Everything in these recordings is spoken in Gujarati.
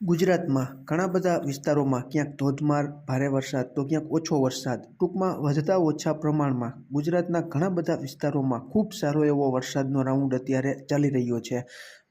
ગુજરાતમાં ઘણા બધા વિસ્તારોમાં ક્યાંક ધોધમાર ભારે વરસાદ, તો ક્યાંક ઓછો વરસાદ. ટૂંકમાં વધતા ઓછા પ્રમાણમાં ગુજરાતના ઘણા બધા વિસ્તારોમાં ખૂબ સારો એવો વરસાદનો રાઉન્ડ અત્યારે ચાલી રહ્યો છે.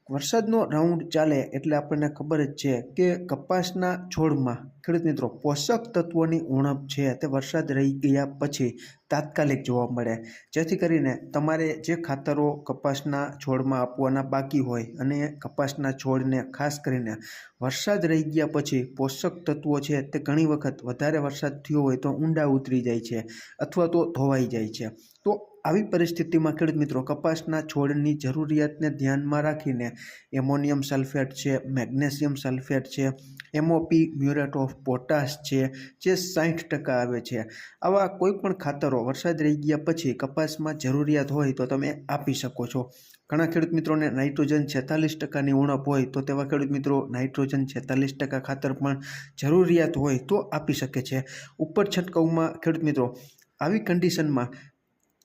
વરસાદનો રાઉન્ડ ચાલે એટલે આપણને ખબર જ છે કે કપાસના છોડમાં, ખેડૂત મિત્રો, પોષક તત્વોની ઉણપ છે તે વરસાદ રહી ગયા પછી તાત્કાલિક જોવા મળે. જેથી કરીને તમારે જે ખાતરો કપાસના છોડમાં આપવાના બાકી હોય અને કપાસના છોડને ખાસ કરીને વરસાદ રહી ગયા પછી પોષક તત્વો છે તે ઘણી વખત વધારે વરસાદ થયો હોય તો ઊંડા ઉતરી જાય છે અથવા તો ધોવાઈ જાય છે. તો આવી પરિસ્થિતિમાં ખેડૂત મિત્રો, કપાસના છોડની જરૂરિયાતને ધ્યાનમાં રાખીને એમોનિયમ સલ્ફેટ છે, મેગ્નેશિયમ સલ્ફેટ છે એમઓપી મ્યુરેટ ઓફ પોટાશ છે, જે સાઠ ટકા આવે છે. આવા કોઈ પણ ખાતરો વરસાદ રહી ગયા પછી કપાસમાં જરૂરિયાત હોય તો તમે આપી શકો છો. ઘણા ખેડૂત મિત્રોને નાઇટ્રોજન છેતાલીસ ટકાની ઉણપ હોય તો તેવા ખેડૂત મિત્રો નાઇટ્રોજન છેતાલીસ ટકા ખાતર પણ જરૂરિયાત હોય તો આપી શકે છે. ઉપર છંટકાવમાં ખેડૂત મિત્રો, આવી કન્ડિશનમાં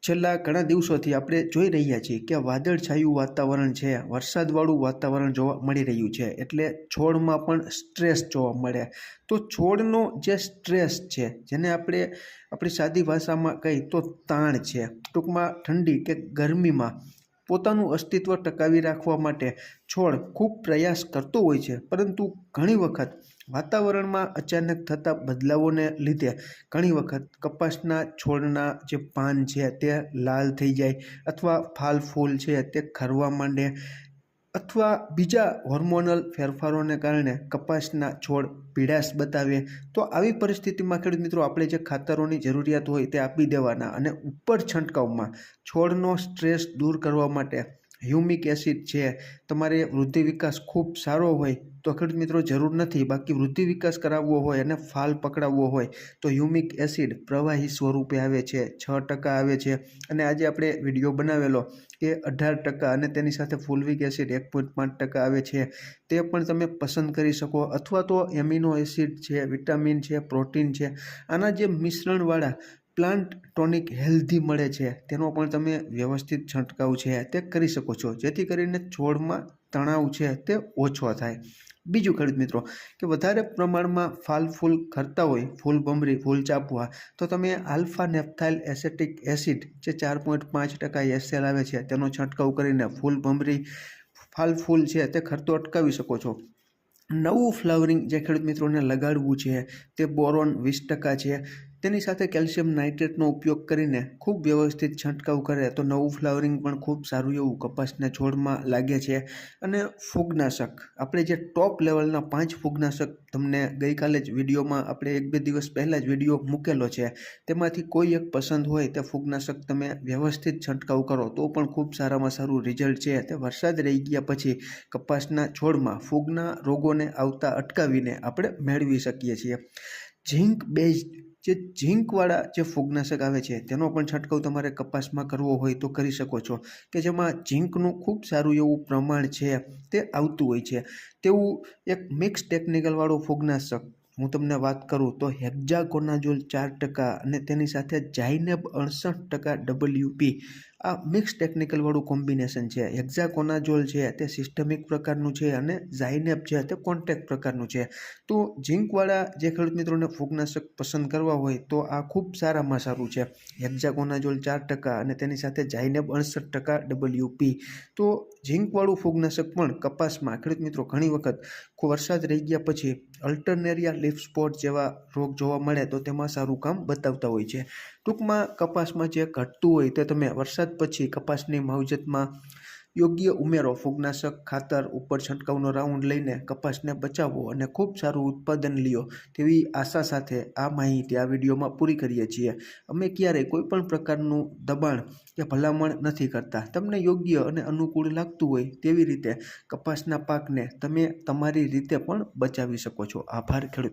છેલ્લા ઘણા દિવસોથી આપણે જોઈ રહ્યા છીએ કે વાદળછાયું વાતાવરણ છે, વરસાદવાળું વાતાવરણ જોવા મળી રહ્યું છે, એટલે છોડમાં પણ સ્ટ્રેસ જોવા મળે તો છોડનો જે સ્ટ્રેસ છે, જેને આપણે આપણી સાદી ભાષામાં કહી તો તાણ છે. ટૂંકમાં ઠંડી કે ગરમીમાં પોતાનું અસ્તિત્વ ટકાવી રાખવા માટે છોડ ખૂબ પ્રયાસ કરતો હોય છે. પરંતુ ઘણી વખત વાતાવરણમાં અચાનક થતા બદલાવોને લીધે ઘણી વખત કપાસના છોડના જે પાન છે તે લાલ થઈ જાય અથવા ફાલ ફૂલ છે તે ખરવા માંડે અથવા બીજા હોર્મોનલ ફેરફારોને કારણે કપાસના છોડ પીડાશ બતાવે, તો આવી પરિસ્થિતિમાં ખેડૂત મિત્રો, આપણે જે ખાતરોની જરૂરિયાત હોય તે આપી દેવાના અને ઉપર છંટકાવમાં છોડનો સ્ટ્રેસ દૂર કરવા માટે હ્યુમિક એસિડ છે તમારે વૃદ્ધિ વિકાસ ખૂબ સારો હોય તો ખેડૂત મિત્રો જરૂર નથી. બાકી વૃદ્ધિ વિકાસ કરાવવો હોય અને ફાલ પકડાવવો હોય તો હ્યુમિક એસિડ પ્રવાહી સ્વરૂપે આવે છે. છ ટકા આવે છે. અને આજે આપણે વીડિયો બનાવેલો કે અઢાર ટકા અને તેની સાથે ફુલવિક એસિડ એક પોઈન્ટ પાંચ ટકા આવે છે. તે પણ તમે પસંદ કરી શકો. અથવા તો એમિનો એસિડ છે, વિટામિન છે, પ્રોટીન છે. આના જે મિશ્રણવાળા પ્લાન્ટ ટોનિક હેલ્ધી મળે છે, તેનો પણ તમે વ્યવસ્થિત છંટકાવ છે. તે કરી શકો છો. જેથી કરીને છોડમાં તણાવ છે તે ઓછો થાય. બીજું ખેડૂત મિત્રો, કે વધારે પ્રમાણમાં ફાલ ફૂલ ખરતા હોય, ફૂલ ભમરી ફૂલ ચાપવા, તો તમે આલ્ફા નેપ્થાઇલ એસેટિક એસિડ જે ચાર પોઈન્ટ પાંચ ટકા એસેલ આવે છે, તેનો છંટકાવ કરીને ફૂલ ભમરી ફાલ ફૂલ છે તે ખરતો અટકાવી શકો છો. નવું ફ્લાવરિંગ જે ખેડૂત મિત્રોને લગાડવું છે, તે બોરોન વીસ ટકા છે. તેની સાથે કેલ્શિયમ નાઇટ્રેટનો ઉપયોગ કરીને ખૂબ વ્યવસ્થિત છંટકાવ કરે તો નવું ફ્લાવરિંગ પણ ખૂબ સારું એવું કપાસના છોડમાં લાગે છે અને ફૂગનાશક. આપણે જે ટોપ લેવલના પાંચ ફૂગનાશક તમને ગઈકાલે જ વિડીયોમાં આપણે એક બે દિવસ પહેલાં જ વીડિયો મૂકેલો છે. તેમાંથી કોઈ એક પસંદ હોય તે ફૂગનાશક તમે વ્યવસ્થિત છંટકાવ કરો તો પણ ખૂબ સારામાં સારું રિઝલ્ટ છે. તે વરસાદ રહી ગયા પછી કપાસના છોડમાં ફૂગના રોગોને આવતા અટકાવીને આપણે મેળવી શકીએ છીએ. ઝીંક બેઝ જે ઝીંકવાળા જે ફૂગનાશક આવે છે, તેનો પણ છંટકાવ તમારે કપાસમાં કરવો હોય તો કરી શકો છો. કે જેમાં ઝીંકનું ખૂબ સારું એવું પ્રમાણ છે, તે આવતું હોય છે. તેવું એક મિક્સ ટેકનિકલવાળું ફૂગનાશક, હું તમને વાત કરું તો હેક્ઝાકોનાઝોલ ચાર ટકા અને તેની સાથે જાઇનેબ અડસઠ ટકા ડબલ્યુપી આ મિક્સ ટેકનિકલવાળું કોમ્બિનેશન છે. હેક્ઝાકોનાઝોલ છે, તે સિસ્ટમિક પ્રકારનું છે અને ઝાઇનેપ છે, તે કોન્ટેક્ટ પ્રકારનું છે. તો ઝીંકવાળા જે ખેડૂત મિત્રોને ફૂગનાશક પસંદ કરવા હોય, તો આ ખૂબ સારામાં સારું છે. હેક્ઝાકોનાઝોલ ચાર ટકા અને તેની સાથે ઝાઇનેબ અડસઠ ટકા ડબલ્યુપી. તો ઝીંકવાળું ફૂગનાશક પણ કપાસમાં ખેડૂત મિત્રો ઘણી વખત વરસાદ રહી ગયા પછી અલ્ટરનેરિયા લીફ સ્પોટ જેવા રોગ જોવા મળે, તો તેમાં સારું કામ બતાવતા હોય છે. ટૂંકમાં કપાસમાં જે ઘટતું હોય તે તમે વરસાદ પછી કપાસની માવજતમાં યોગ્ય ઉમેરો, ફૂગનાશક ખાતર ઉપર છંટકાવનો રાઉન્ડ લઈને કપાસને બચાવો અને ખૂબ સારું ઉત્પાદન લ્યો તેવી આશા સાથે આ માહિતી આ વિડીયોમાં પૂરી કરીએ છીએ. અમે ક્યારેય કોઈપણ પ્રકારનું દબાણ કે ભલામણ નથી કરતા. તમને યોગ્ય અને અનુકૂળ લાગતું હોય તેવી રીતે કપાસના પાકને તમે તમારી રીતે પણ બચાવી શકો છો. આભાર ખેડૂત